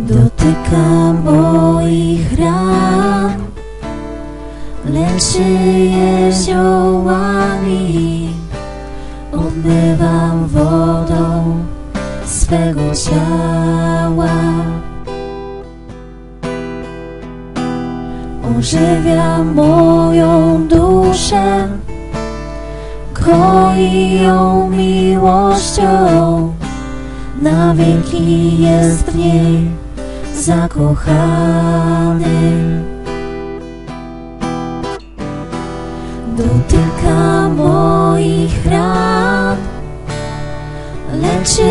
Dotyka moich ran, leczy je ziołami. Obmywam wodą swego ciała. Ożywia moją duszę, koi ją miłością. Na wieki jest w niej zakochany. Dotyka moich ran, leczy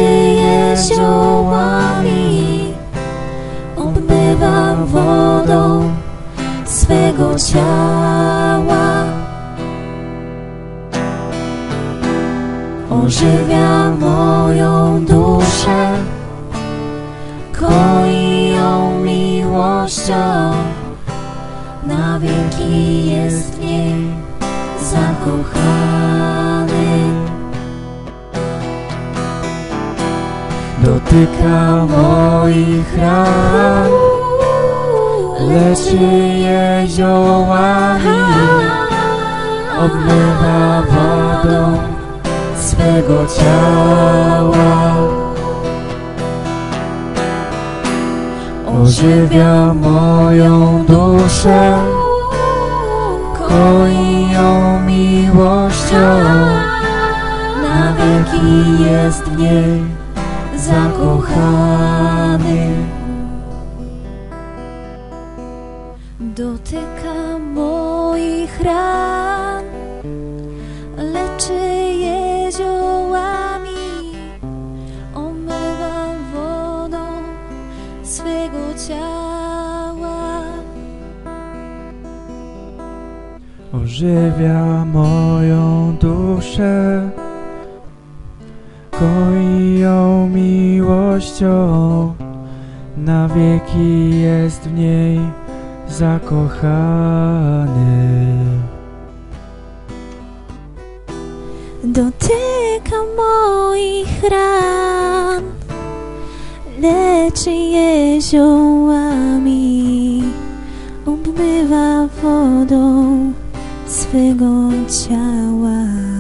je ziołami. Obmywam wodą swego ciała. Ożywia moją duszę, miłością. Na wieki jest w niej zakochany. Dotyka moich ran, leczy je ziołami, obmywa wodą swego ciała. Ożywia moją duszę, koi ją miłością. Na wieki jest w niej zakochany. Dotyka moich ran, Ożywia moją duszę, koi ją miłością, na wieki jest w niej zakochany. Dotyka moich ran, leczy je ziołami, obmywa wodą swego ciała.